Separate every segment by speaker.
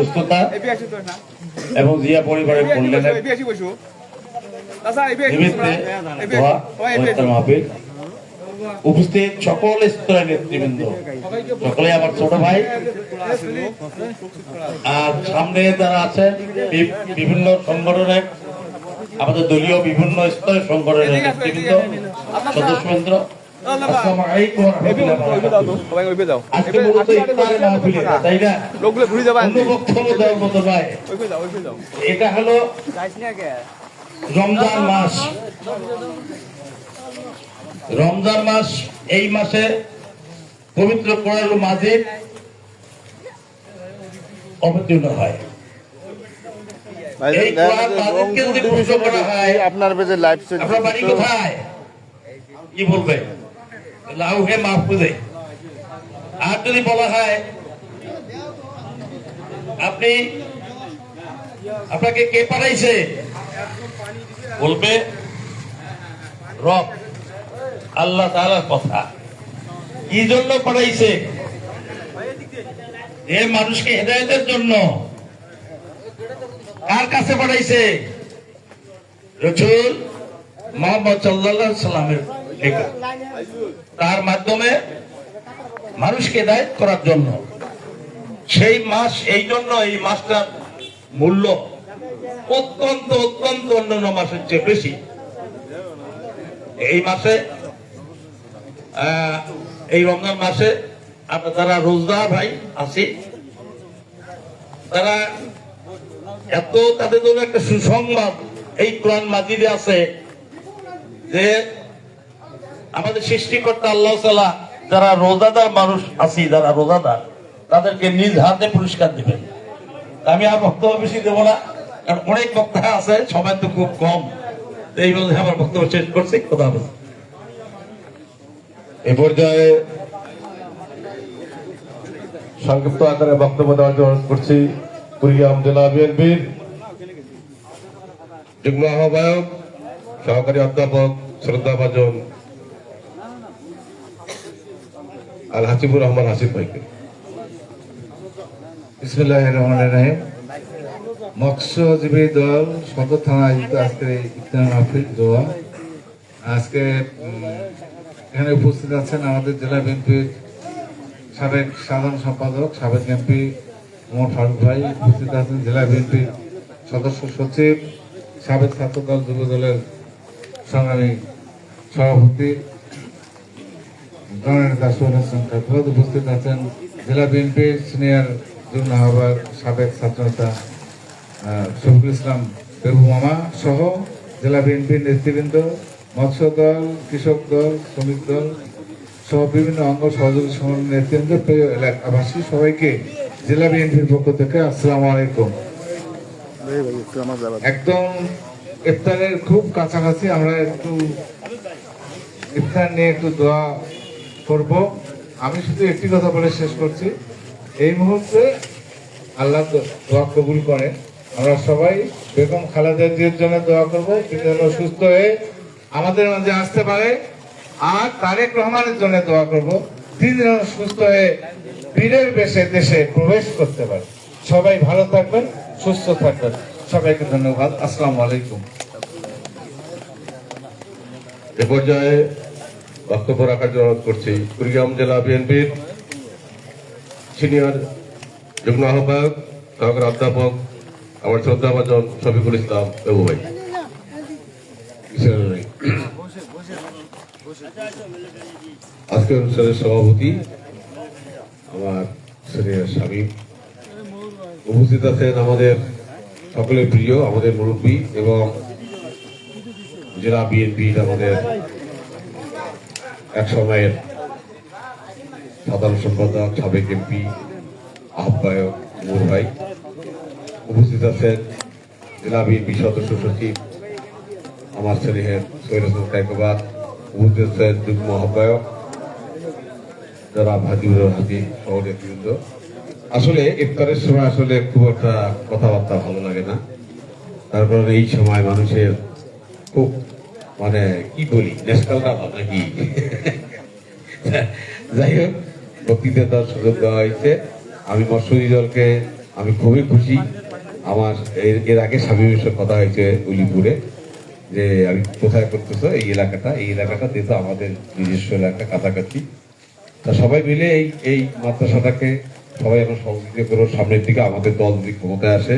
Speaker 1: সুস্থতা এবং জিয়া পরিবারের কল্যাণের ইফতার মাহফিল। উপস্থিত সকল স্তরের নেতৃবৃন্দ। সকলে আমার ছোট ভাই। আর সামনে যারা আছেন বিভিন্ন সংগঠনের আমাদের দলীয় বিভিন্ন স্তরের সংগঠনের নেতৃবৃন্দ সদস্যবৃন্দ এটা হলো রমজান মাস রমজান মাস এই মাসে পবিত্র কোরআন মাজিদ অবতীর্ণ হয়
Speaker 2: আপনার পেজে লাইভ
Speaker 1: আপনার বাড়ি কোথায়? কি বলবে লাউহে মাহফুজে। আর যদি বলা হয়, আপনি আপনাকে কে পাঠাইছে? বলবে, রব, আল্লাহ তাআলার কথা। কি জন্য পাঠাইছে? এ মানুষকে হেদায়েতের জন্য। কার কাছে পাঠাইছে? রসুল মোহাম্মদ আলাইহি সাল্লামের লেখা তার মাধ্যমে মানুষকে দায়িত্ব করার জন্য। সেই মাস, এই জন্য এই মাসটার মূল্য অত্যন্ত অত্যন্ত অন্যান্য মাসের চেয়ে বেশি। এই মাসে এই রমজান মাসে আমরা যারা রোজদার ভাই আছি, তারা এত তাদের জন্য একটা সুসংবাদ এই কোরআন মাজিদে আছে যে আমাদের সৃষ্টিকর্তা আল্লাহ সাল্লাহ যারা রোজাদার মানুষ আছি, যারা রোজাদার, তাদেরকে নিজ হাতে পুরস্কার দিবেন। আমি আর বক্তব্য বেশি দেবো না, কারণ অনেক বক্তা আছে সময় তো খুব কম। এই আমার বক্তব্য শেষ করছি কথা
Speaker 2: এ পর্যায়ে সংক্ষিপ্ত আকারে বক্তব্য দেওয়ার জন্য অনুরোধ করছি, কুড়িগ্রাম জেলা বিএনপির যুগ্ম আহ্বায়ক, সহকারী অধ্যাপক শ্রদ্ধাভাজন আল হাসিবুর রহমান হাসিব ভাইকে।
Speaker 3: বিসমুল্লাহ রহমান রাহিম মৎস্যজীবী দল সদর থানা আয়োজিত আজকের ইফতার মাহফিল দোয়া। আজকে এখানে উপস্থিত আছেন আমাদের জেলা বিএনপির সাবেক সাধারণ সম্পাদক, সাবেক এমপি ওমর ফারুক ভাই। উপস্থিত আছেন জেলা বিএনপির সদস্য সচিব, সাবেক ছাত্র দল যুব দলের সংগ্রামী সভাপতি। জননেতা সোহেল হাসান কাকুয়াদ উপস্থিত আছেন। জেলা বিএনপির সিনিয়র যুগ্ম আহ্বায়ক, সাবেক ছাত্রনেতা শফিকুল ইসলাম বেবু মামা সহ জেলা বিএনপির নেতৃবৃন্দ মৎস্য দল কৃষক দল, শ্রমিক দল সহ বিভিন্ন অঙ্গ সহযোগী সংগঠনের নেতৃবৃন্দ, প্রিয় এলাকাবাসী, সবাইকে জেলা বিএনপির পক্ষ থেকে আসসালামু আলাইকুম। একদম ইফতারের খুব কাছাকাছি আমরা একটু ইফতার নিয়ে একটু দোয়া করব। আমি শুধু একটি কথা বলে শেষ করছি। এই মুহূর্তে আল্লাহ দোয়া কবুল করে আমরা সবাই বেগম খালেদা জিয়ার জন্য দোয়া করব। যেন সুস্থ হয়ে আমাদের মাঝে আসতে পারে। আর তারেক রহমানের জন্য দোয়া করব। তিনি যেন সুস্থ হয়ে বীরের বেশে দেশে প্রবেশ করতে পারে। সবাই ভালো থাকবেন, সুস্থ থাকবেন। সবাইকে ধন্যবাদ। আসসালামু আলাইকুম।
Speaker 2: এ পর্যায়ে বক্তব্য রাখার জন্য অনুরোধ করছি। কুড়িগ্রাম জেলা বিএনপির সিনিয়র যুগ্ম আহ্বায়ক সহকারী অধ্যাপক আমার শ্রদ্ধাভাজন শফিকুল ইসলাম বাবু ভাই। আজকের অনুষ্ঠানের সভাপতি আমার সিনিয়র স্বামী। উপস্থিত আছেন আমাদের সকলের প্রিয় আমাদের মুরব্বী এবং জেলা বিএনপির আমাদের এক সময়ের সাধারণ সম্পাদক, সাবেক এমপি, আহ্বায়ক মুর ভাই উপস্থিত আছেন। জেলা বিএনপি সদস্য সচিব, আমার ছেলেহের সৈর কায়কবাদ উপস্থিত আছেন যুগ্ম আহ্বায়ক, যারা ভাজিবুর হাতি শহরের বৃন্দ আসলে ইফতারের সময় আসলে খুব একটা কথাবার্তা ভালো লাগে না। তার কারণে এই সময় মানুষের খুব মানে কি বলি? ন্যাশনালটা ভালো নাকি যাই হোক, বক্তৃতা দেওয়ার সুযোগ দেওয়া হয়েছে। আমি মৎস্যজী দলকে, আমি খুবই খুশি। আমার এর এর আগে স্বামীর সঙ্গে কথা হয়েছে উলিপুরে, যে আমি কোথায় করতেছ? এই এলাকাটা। এই এলাকাটা যেহেতু আমাদের নিজস্ব এলাকা, কাছাকাছি। তা সবাই মিলে এই এই মাদ্রাসাটাকে সবাই এখন সহযোগিতা করো। সামনের দিকে আমাদের দল যদি ক্ষমতায় আসে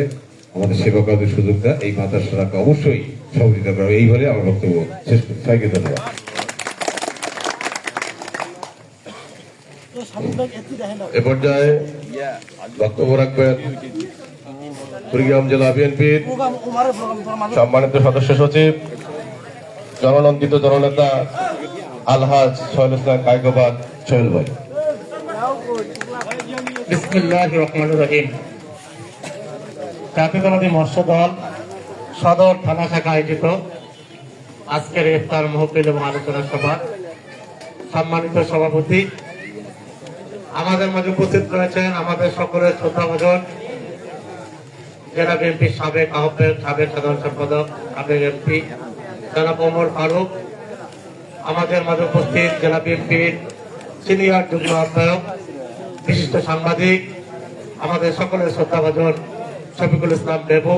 Speaker 2: আমাদের সেবা কাজের সুযোগ দেয় এই মাদ্রাসাটাকে অবশ্যই সহযোগিতা করো এই বলে আমার বক্তব্য শেষ সবাইকে ধন্যবাদ। এ পর্যায়ে বক্তব্য রাখবেন কুড়িগ্রাম জেলা বিএনপির সম্মানিত সদস্য সচিব, জননন্দিত জননেতা আলহাজ সোহেল ইসলাম কায়কোবাদ সোহেল ভাই।
Speaker 4: বিসমিল্লাহ রহমান রহিম। জাতীয়তাবাদী মৎস্য দল সদর থানা শাখা আয়োজিত আজকের ইফতার মহফিল এবং আলোচনা সভা। সম্মানিত সভাপতি, আমাদের মাঝে উপস্থিত রয়েছেন আমাদের সকলের শ্রদ্ধাভাজন জেলা বিএনপির সাবেক আহ্বায়ক, সাবেক সাধারণ সম্পাদক, সাবেক এমপি জনাব ওমর ফারুক, আমাদের মাঝে উপস্থিত জেলা বিএনপির সিনিয়র যুগ্ম আহ্বায়ক, বিশিষ্ট সাংবাদিক, আমাদের সকলের শ্রদ্ধাভাজন শফিকুল ইসলাম বেবু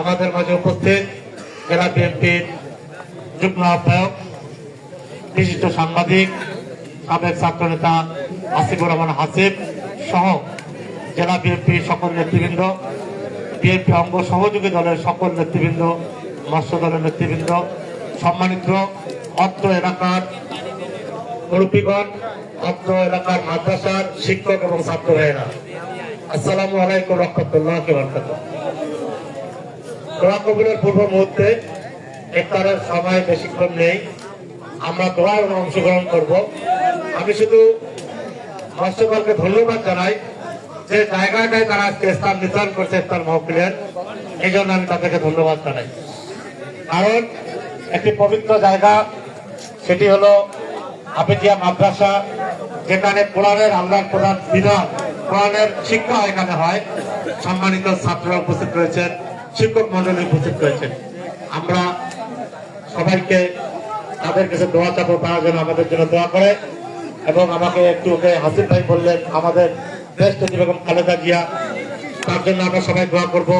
Speaker 4: আমাদের মাঝে উপস্থিত জেলা বিএনপির যুগ্ম আহ্বায়ক, বিশিষ্ট সাংবাদিক, সাবেক ছাত্রনেতা আসিফুর রহমান হাসিফ সহ জেলা বিএনপির সকল নেতৃবৃন্দ, বিএনপি অঙ্গ সহযোগী দলের সকল নেতৃবৃন্দ, মৎস্য দলের নেতৃবৃন্দ, সম্মানিত অত্র এলাকার মুরব্বীগণ, অত্র এলাকার মাদ্রাসার শিক্ষক এবং ছাত্র ভাইয়েরা আসসালামু আলাইকুম রহমতুল্লাহ পূর্ব আমরা আমি শুধু ধন্যবাদ জানাই যে জায়গাটায় তারা আজকে স্থান নির্ধারণ করছে ইফতার মহফিলের। এই জন্য আমি তাদেরকে ধন্যবাদ জানাই। কারণ একটি পবিত্র জায়গা, সেটি হলো হাফিজিয়া মাদ্রাসা, যেখানে কোরআনের আল্লাহর প্রধান বিধান কোরআনের শিক্ষা এখানে হয়। সম্মানিত ছাত্ররা উপস্থিত রয়েছেন, শিক্ষক মন্ডলী উপস্থিত রয়েছেন। আমরা সবাইকে তাদের কাছে দোয়া চাবো, তারা যেন আমাদের জন্য দোয়া করে। এবং আমাকে একটু ওকে হাসিফ ভাই বললেন, আমাদের নেত্রী বেগম খালেদা জিয়া, তার জন্য আমরা সবাই দোয়া করব।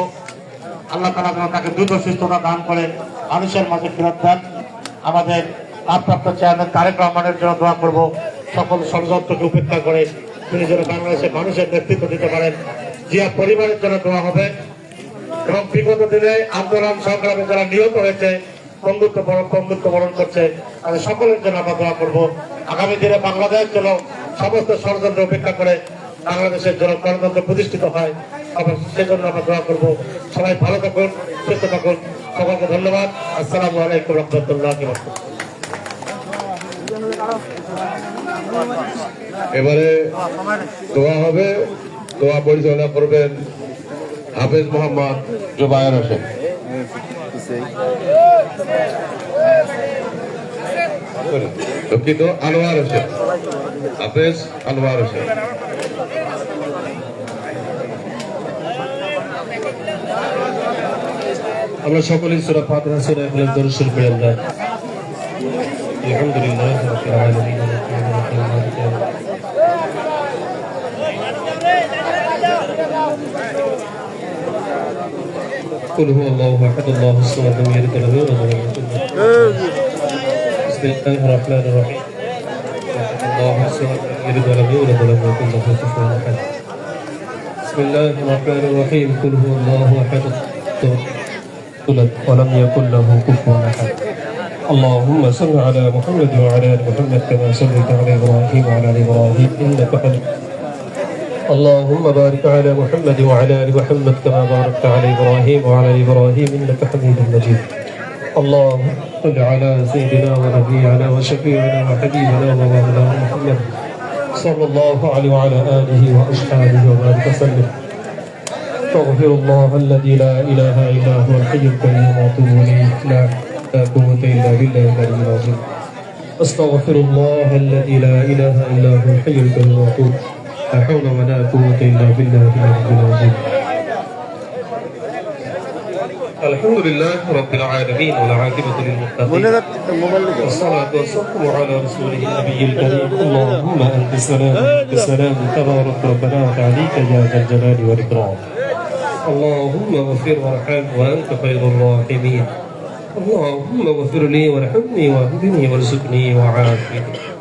Speaker 4: আল্লাহ তালা যেন তাকে দ্রুত সুস্থতা দান করে, মানুষের মাঝে ফেরত দেন। আমাদের ভারপ্রাপ্ত চেয়ারম্যান তারেক রহমানের জন্য দোয়া করব। সকল ষড়যন্ত্রকে উপেক্ষা করে তিনি যেন বাংলাদেশের মানুষের নেতৃত্ব দিতে পারেন। জিয়া পরিবারের জন্য দোয়া হবে। এবং বিগত দিনে আন্দোলন, সংগ্রামে যারা নিহত হয়েছে, বন্ধুত্ব বরণ বন্ধুত্ব বরণ করছে, তাদের সকলের জন্য আমরা দোয়া করব। আগামী দিনে বাংলাদেশ যেন সমস্ত ষড়যন্ত্র উপেক্ষা করে বাংলাদেশের জন্য গণতন্ত্র প্রতিষ্ঠিত হয় আবার সেজন্য আমরা দোয়া করব। সবাই ভালো থাকুন, সুস্থ থাকুন। সকলকে ধন্যবাদ। আসসালামু আলাইকুম রহমতুল্লাহ
Speaker 2: এবারে দোয়া হবে, দোয়া পরিচালনা করবেন হাফেজ মোহাম্মদ জুবায়ের হোসেন। দুঃখিত, আনোয়ার হোসেন। হাফেজ আনোয়ার হোসেন।
Speaker 5: আমরা সকলেই সূরা ফাতিহা, সূরা ইখলাস দরুদ শরীফ পড়ি আমরা আলহামদুলিল্লাহ রাব্বিল আলামিন। قل هو الله أحد الله الصمد لم يلد ولم يولد ولم يكن بسم الله الرحمن الرحيم. الله الصمد لم يلد ولم يولد ولم يكن له كفوا احد بسم الله الرحمن الرحيم. قل هو الله أحد. ولد ولم يكن له كفوا أحد. اللهم صل على محمد وعلى آل محمد كما صليت على إبراهيم وعلى آل إبراهيم إنك حميد. اللهم بارك على محمد وعلى آل محمد كما باركت على إبراهيم وعلى آل إبراهيم إنك حميد مجيد. اللهم صل على سيدنا ونبينا وشفيعنا وحبيبنا ومولانا محمد صلى الله عليه وعلى آله وأصحابه وبارك وسلم. استغفر الله الذي لا إله إلا هو الحي القيوم وأتوب إليه. لا قوة إلا بالله العلي العظيم. أستغفر الله الذي لا إله إلا هو الحي القيوم وأتوب لا حول ولا قوة إلا بالله العلي العظيم. الحمد لله رب العالمين والعاقبة للمتقين. والصلاة والسلام على رسوله النبي الكريم. اللهم أنت السلام بسلام تبارك ربنا وتعاليك يا ذا الجلال والإكرام. اللهم اغفر وارحم وأنت خير الراحمين. اللهم اغفر لي وارحمني واهدني وارزقني وعافني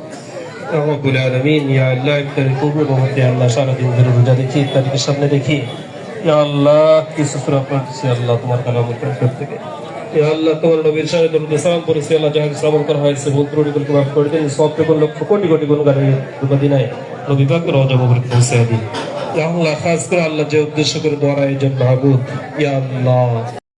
Speaker 5: রব্বুল আলমিন, ইয়া আল্লাহ ইফতারের পূর্ব মুহূর্তে আল্লাহ সারাদিন ধরে রোজা রেখে ইফতারকে সামনে রেখে, ইয়া আল্লাহ, কিছু সুরা পড়ছি আল্লাহ তোমার কালাম কালাম থেকে ইয়া আল্লাহ, তোমার নবীর সাহেব দরুদ সালাম পড়ছি, আল্লাহ যাহা শ্রবণ করা হয়েছে ভুল ত্রুটিগুলোকে মাফ করে দিন, সব রকম লক্ষ কোটি কোটি গুণ গাড়ি রূপাদি নাই নবী পাক রজা পৌঁছে দিন। ইয়া আল্লাহ, খাস করে আল্লাহ যে উদ্দেশ্য করে দোয়া আয়োজন মাহবুদ ইয়া আল্লাহ।